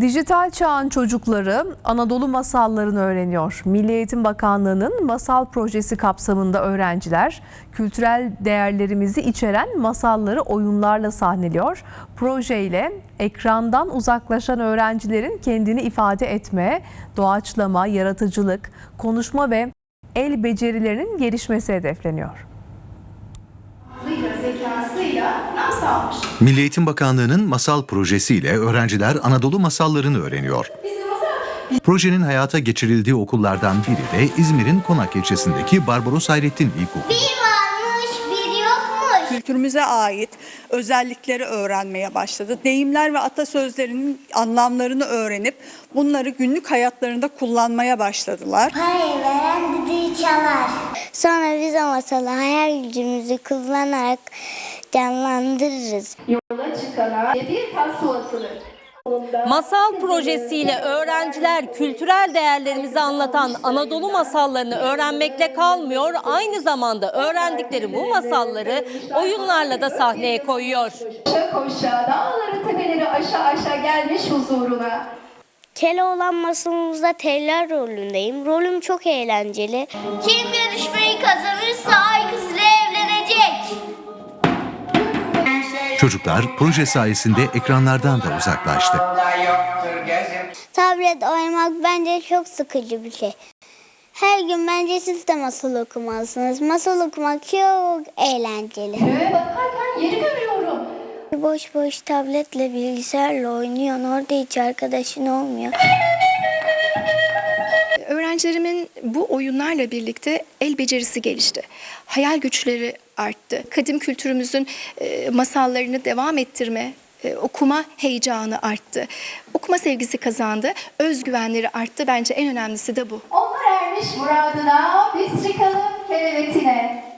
Dijital çağın çocukları Anadolu masallarını öğreniyor. Milli Eğitim Bakanlığı'nın masal projesi kapsamında öğrenciler kültürel değerlerimizi içeren masalları oyunlarla sahneliyor. Projeyle ekrandan uzaklaşan öğrencilerin kendini ifade etme, doğaçlama, yaratıcılık, konuşma ve el becerilerinin gelişmesi hedefleniyor. zekasıyla nam salmış. Milli Eğitim Bakanlığı'nın masal projesiyle öğrenciler Anadolu masallarını öğreniyor. Projenin hayata geçirildiği okullardan biri de İzmir'in Konak ilçesindeki Barbaros Hayrettin İlkokulu. Bir varmış, bir yokmuş. kültürümüze ait özellikleri öğrenmeye başladı. Deyimler ve atasözlerinin anlamlarını öğrenip bunları günlük hayatlarında kullanmaya başladılar. Parayı veren düdüğü çalar. Sonra biz o masalı hayal gücümüzü kullanarak canlandırırız. yola çıkana bir tas su atılır. Masal projesiyle öğrenciler kültürel değerlerimizi anlatan Anadolu masallarını öğrenmekle kalmıyor, aynı zamanda öğrendikleri bu masalları oyunlarla da sahneye koyuyor. Koşa koşa dağları tepeleri aşa aşa gelmiş huzuruna. Keloğlan masalımızda teller rolündeyim. Rolüm çok eğlenceli. Kim yarışmayı kazanırsa ay kızla Çocuklar proje sayesinde ekranlardan da uzaklaştı. Tablet oynamak bence çok sıkıcı bir şey. Her gün bence siz de masal okumalısınız. Masal okumak çok eğlenceli. Göğe bakarken yeri görüyorum. Boş boş tabletle bilgisayarla oynuyorsun. Orada hiç arkadaşın olmuyor. Öğrencilerimin bu oyunlarla birlikte el becerisi gelişti. Hayal güçleri arttı. Kadim kültürümüzün e, masallarını devam ettirme, e, okuma heyecanı arttı. Okuma sevgisi kazandı, özgüvenleri arttı. Bence en önemlisi de bu. Onlar ermiş muradına, biz çıkalım kerevetine.